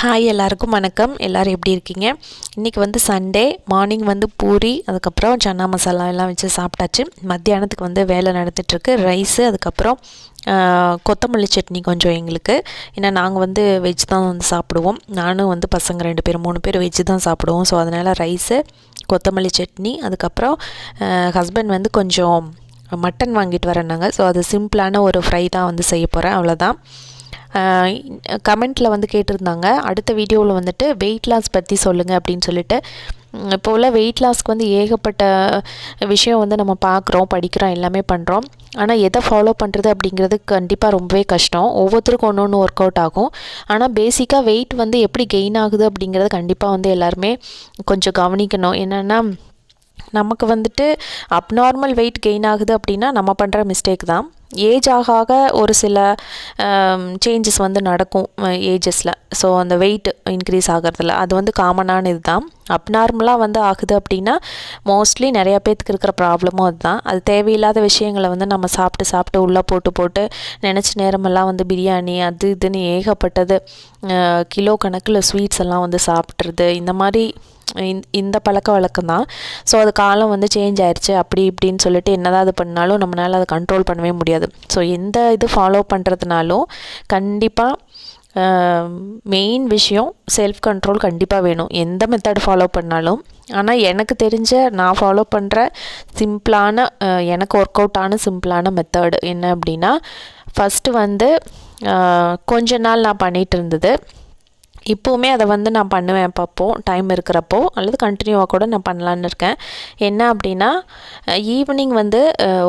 Hi எல்லாருக்கும் வணக்கம். எல்லோரும் எப்படி இருக்கீங்க? இன்றைக்கி வந்து சண்டே மார்னிங் வந்து பூரி அதுக்கப்புறம் சன்னா மசாலா எல்லாம் வச்சு சாப்பிட்டாச்சு. மத்தியானத்துக்கு வந்து வேலை நடந்துகிட்ருக்கு ரைஸு அதுக்கப்புறம் கொத்தமல்லி சட்னி கொஞ்சம் எங்களுக்கு. ஏன்னா நாங்கள் வந்து வெஜ் தான் வந்து சாப்பிடுவோம். நானும் வந்து பசங்க ரெண்டு பேர் மூணு பேர் வெஜ் தான் சாப்பிடுவோம். ஸோ அதனால் ரைஸு கொத்தமல்லி சட்னி அதுக்கப்புறம் ஹஸ்பண்ட் வந்து கொஞ்சம் மட்டன் வாங்கிட்டு வரேன்னாங்க. ஸோ அது சிம்பிளான ஒரு ஃப்ரை தான் வந்து செய்ய போகிறேன் அவ்வளோதான் கமெண்ட்டில் வந்து கேட்டிருந்தாங்க. அடுத்த வீடியோவில் வந்துட்டு வெயிட் லாஸ் பற்றி சொல்லுங்கள் அப்படின்னு சொல்லிட்டு. இப்போ உள்ள வெயிட் லாஸ்க்கு வந்து ஏகப்பட்ட விஷயம் வந்து நம்ம பார்க்குறோம் படிக்கிறோம் எல்லாமே பண்ணுறோம் ஆனால் எதை ஃபாலோ பண்ணுறது அப்படிங்கிறது கண்டிப்பாக ரொம்பவே கஷ்டம். ஒவ்வொருத்தருக்கும் ஒன்று ஒன்று ஒர்க் அவுட் ஆகும் ஆனால் பேசிக்காக வெயிட் வந்து எப்படி கெயின் ஆகுது அப்படிங்கிறது கண்டிப்பாக வந்து எல்லாருமே கொஞ்சம் கவனிக்கணும். என்னென்னா நமக்கு வந்துட்டு அப்நார்மல் வெயிட் கெயின் ஆகுது அப்படின்னா நம்ம பண்ணுற மிஸ்டேக் தான். ஏஜ் ஆக ஆக ஒரு சில சேஞ்சஸ் வந்து நடக்கும் ஏஜஸில் ஸோ அந்த வெயிட் இன்க்ரீஸ் ஆகிறதுல. அது வந்து காமனான இதுதான் அப்நார்மலாக வந்து ஆகுது அப்படின்னா மோஸ்ட்லி நிறையா பேத்துக்கு இருக்கிற ப்ராப்ளமும் அதுதான். அது தேவையில்லாத விஷயங்களை வந்து நம்ம சாப்பிட்டு சாப்பிட்டு உள்ளே போட்டு போட்டு நினச்ச நேரமெல்லாம் வந்து பிரியாணி அது இதுன்னு ஏகப்பட்டது கிலோ கணக்கில் ஸ்வீட்ஸ் எல்லாம் வந்து சாப்பிட்றது இந்த மாதிரி இந்த பழக்க வழக்கம் தான். ஸோ அது காலம் வந்து சேஞ்ச் ஆயிடுச்சு அப்படி இப்படின்னு சொல்லிட்டு என்னதான் அது பண்ணாலும் நம்மளால் அதை கண்ட்ரோல் பண்ணவே முடியாது. ஸோ எந்த இது ஃபாலோ பண்ணுறதுனாலும் கண்டிப்பாக மெயின் விஷயம் செல்ஃப் கண்ட்ரோல் கண்டிப்பாக வேணும். எந்த மெத்தட் ஃபாலோ பண்ணாலும். ஆனால் எனக்கு தெரிஞ்ச நான் ஃபாலோ பண்ணுற சிம்பிளான எனக்கு ஒர்க் அவுட்டான சிம்பிளான மெத்தடு என்ன அப்படின்னா ஃபஸ்ட்டு வந்து கொஞ்ச நாள் நான் பண்ணிகிட்டு இருந்தது. இப்போவுமே அதை வந்து நான் பண்ணுவேன் அப்பப்போ. டைம் இருக்கிறப்போ. அல்லது கண்டினியூவாக கூட நான் பண்ணலான்னு இருக்கேன். என்ன அப்படின்னா ஈவினிங் வந்து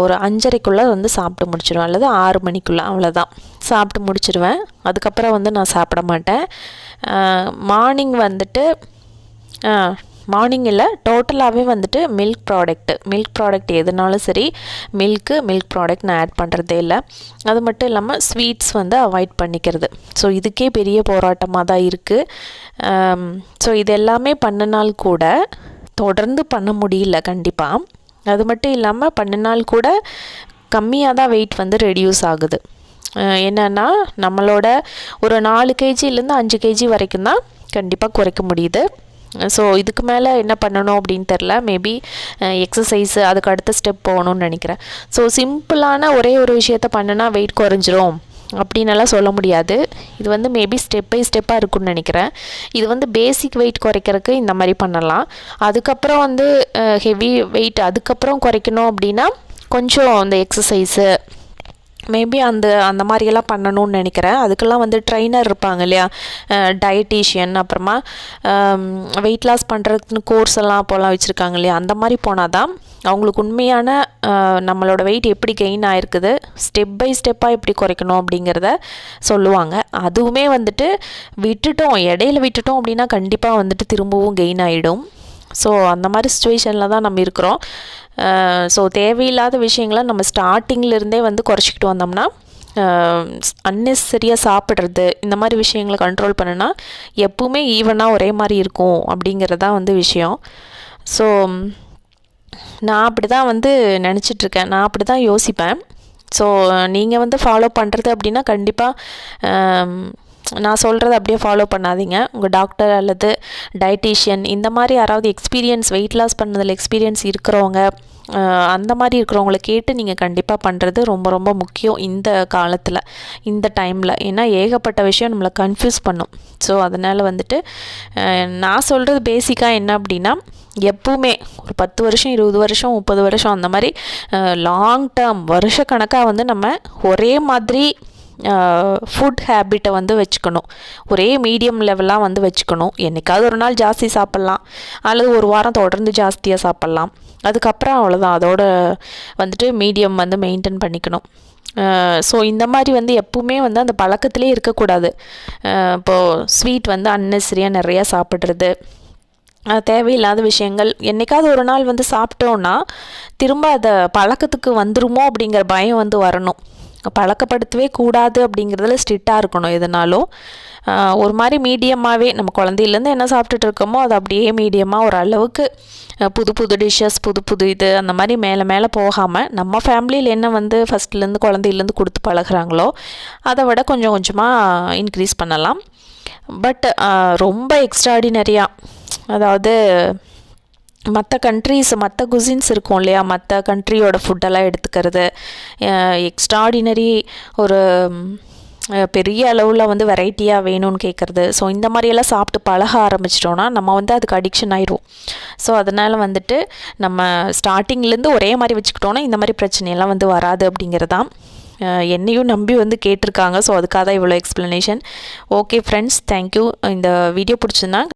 ஒரு அஞ்சரைக்குள்ளே வந்து சாப்பிட்டு முடிச்சிடுவேன் அல்லது ஆறு மணிக்குள்ளே. அவ்வளோதான் சாப்பிட்டு முடிச்சிடுவேன் அதுக்கப்புறம் வந்து நான் சாப்பிட மாட்டேன். மார்னிங் வந்துட்டு மார்னிங்கில் டோட்டலாகவே வந்துட்டு மில்க் ப்ராடக்ட்டு மில்க் ப்ராடக்ட் எதுனாலும் சரி மில்க்கு மில்க் ப்ராடக்ட் நான் ஆட் பண்ணுறதே இல்லை. அது மட்டும் இல்லாமல் ஸ்வீட்ஸ் வந்து அவாய்ட் பண்ணிக்கிறது. ஸோ இதுக்கே பெரிய போராட்டமாக தான் இருக்குது ஸோ இது எல்லாமே பண்ணினால் கூட தொடர்ந்து பண்ண முடியல கண்டிப்பாக அது மட்டும் இல்லாமல் பண்ணினால் கூட கம்மியாக தான் வெயிட் வந்து ரெடியூஸ் ஆகுது. என்னென்னா நம்மளோட ஒரு நாலு கேஜிலேருந்து அஞ்சு கேஜி வரைக்கும் தான் கண்டிப்பாக குறைக்க முடியுது. ஸோ இதுக்கு மேலே என்ன பண்ணணும் அப்படின்னு தெரில மேபி எக்ஸசைஸு அதுக்கு அடுத்த ஸ்டெப் போகணும்னு நினைக்கிறேன். ஸோ சிம்பிளான ஒரே ஒரு விஷயத்த பண்ணுனா வெயிட் குறைஞ்சிரும். அப்படின்னலாம் சொல்ல முடியாது. இது வந்து மேபி ஸ்டெப் பை ஸ்டெப்பாக இருக்குன்னு நினைக்கிறேன். இது வந்து பேசிக் வெயிட் குறைக்கிறதுக்கு இந்த மாதிரி பண்ணலாம். அதுக்கப்புறம் வந்து ஹெவி வெயிட் அதுக்கப்புறம் குறைக்கணும் அப்படின்னா கொஞ்சம் அந்த எக்ஸசைஸு மேபி அந்த அந்த மாதிரியெல்லாம் பண்ணணும்னு நினைக்கிறேன். அதுக்கெல்லாம் வந்து ட்ரைனர் இருப்பாங்க இல்லையா? டயட்டீஷியன் அப்புறமா வெயிட் லாஸ் பண்ணுறதுக்குன்னு கோர்ஸ் எல்லாம் அப்போல்லாம் வச்சுருக்காங்க இல்லையா? அந்த மாதிரி போனால் தான் அவங்களுக்கு உண்மையான நம்மளோட வெயிட் எப்படி கெயின் ஆயிருக்குது ஸ்டெப் பை ஸ்டெப்பாக எப்படி குறைக்கணும் அப்படிங்கிறத சொல்லுவாங்க. அதுவுமே வந்துட்டு விட்டுட்டோம் இடையில விட்டுட்டோம் அப்படின்னா கண்டிப்பாக வந்துட்டு திரும்பவும் கெயின் ஆகிடும் ஸோ அந்த மாதிரி சுச்சுவேஷனில் தான் நம்ம இருக்கிறோம். Uh, ஸோ தேவையில்லாத விஷயங்களை நம்ம ஸ்டார்டிங்லேருந்தே வந்து குறைச்சிக்கிட்டு வந்தோம்னா uh, அன்னெசரியாக சாப்பிட்றது இந்த மாதிரி விஷயங்களை கண்ட்ரோல் பண்ணுனா எப்பவுமே ஈவனாக ஒரே மாதிரி இருக்கும் அப்படிங்கிறதான் வந்து விஷயம். ஸோ நான் அப்படி தான் வந்து நினச்சிட்ருக்கேன் நான் அப்படி தான் யோசிப்பேன். ஸோ நீங்கள் வந்து ஃபாலோ பண்ணுறது அப்படின்னா கண்டிப்பாக um, நான் சொல்கிறத அப்படியே ஃபாலோ பண்ணாதீங்க. உங்கள் டாக்டர் அல்லது டயட்டீஷியன் இந்த மாதிரி யாராவது எக்ஸ்பீரியன்ஸ் வெயிட் லாஸ் பண்ணதில் எக்ஸ்பீரியன்ஸ் இருக்கிறவங்க அந்த மாதிரி இருக்கிறவங்கள கேட்டு நீங்கள் கண்டிப்பாக பண்ணுறது ரொம்ப ரொம்ப முக்கியம் இந்த காலத்தில் இந்த டைமில் ஏன்னா ஏகப்பட்ட விஷயம் நம்மளை கன்ஃபியூஸ் பண்ணும். ஸோ அதனால் வந்துட்டு நான் சொல்கிறது பேசிக்காக என்ன அப்படின்னா எப்பவுமே ஒரு பத்து வருஷம் இருபது வருஷம் முப்பது வருஷம் அந்த மாதிரி லாங் டேர்ம் வருஷ கணக்காக வந்து நம்ம ஒரே மாதிரி ஃபுட் ஹேபிட்டை வந்து வச்சுக்கணும். ஒரே மீடியம் லெவலாக வந்து வச்சுக்கணும். என்றைக்காவது ஒரு நாள் ஜாஸ்தி சாப்பிட்லாம். அல்லது ஒரு வாரம் தொடர்ந்து ஜாஸ்தியாக சாப்பிட்லாம். அதுக்கப்புறம் அவ்வளோதான் அதோட வந்துட்டு மீடியம் வந்து மெயின்டைன் பண்ணிக்கணும். ஸோ இந்த மாதிரி வந்து எப்பவுமே வந்து அந்த பழக்கத்திலே இருக்கக்கூடாது. இப்போது ஸ்வீட் வந்து அன்னெசரியாக நிறையா சாப்பிட்றது. தேவையில்லாத விஷயங்கள். என்றைக்காவது ஒரு நாள் வந்து சாப்பிட்டோன்னா திரும்ப அதை பழக்கத்துக்கு வந்துருமோ அப்படிங்கிற பயம் வந்து வரணும். பழக்கப்படுத்தவே கூடாது அப்படிங்கிறதுல ஸ்ட்ரிக்டாக இருக்கணும் எதுனாலும். ஒரு மாதிரி மீடியமாகவே நம்ம குழந்தையிலேருந்து என்ன சாப்பிட்டுட்டு இருக்கோமோ அது அப்படியே மீடியமாக ஒரு அளவுக்கு புது புது டிஷ்ஷஸ் புது புது இது அந்த மாதிரி மேலே மேலே போகாமல் நம்ம ஃபேமிலியில் என்ன வந்து ஃபஸ்ட்லேருந்து குழந்தையிலேருந்து கொடுத்து பழகிறாங்களோ அதை விட கொஞ்சம் கொஞ்சமாக இன்க்ரீஸ் பண்ணலாம். பட் ரொம்ப எக்ஸ்ட்ராடினரியாக அதாவது மற்ற கண்ட்ரீஸ் மற்ற குசின்ஸ் இருக்கும் இல்லையா? மற்ற கண்ட்ரியோட ஃபுட்டெல்லாம் எடுத்துக்கிறது. எக்ஸ்ட்ராடினரி ஒரு பெரிய அளவில் வந்து வெரைட்டியாக வேணும்னு கேட்குறது ஸோ இந்த மாதிரியெல்லாம் சாப்பிட்டு பழக ஆரம்பிச்சிட்டோன்னா நம்ம வந்து அதுக்கு அடிக்ஷன் ஆயிடுவோம் ஸோ அதனால் வந்துட்டு நம்ம ஸ்டார்டிங்லேருந்து ஒரே மாதிரி வச்சுக்கிட்டோன்னா இந்த மாதிரி பிரச்சனையெல்லாம் வந்து வராது அப்படிங்கிறதான் என்னையும் நம்பி வந்து கேட்டிருக்காங்க. ஸோ அதுக்காக தான் இவ்வளோ explanation okay friends thank you இந்த வீடியோ பிடிச்சிருந்தா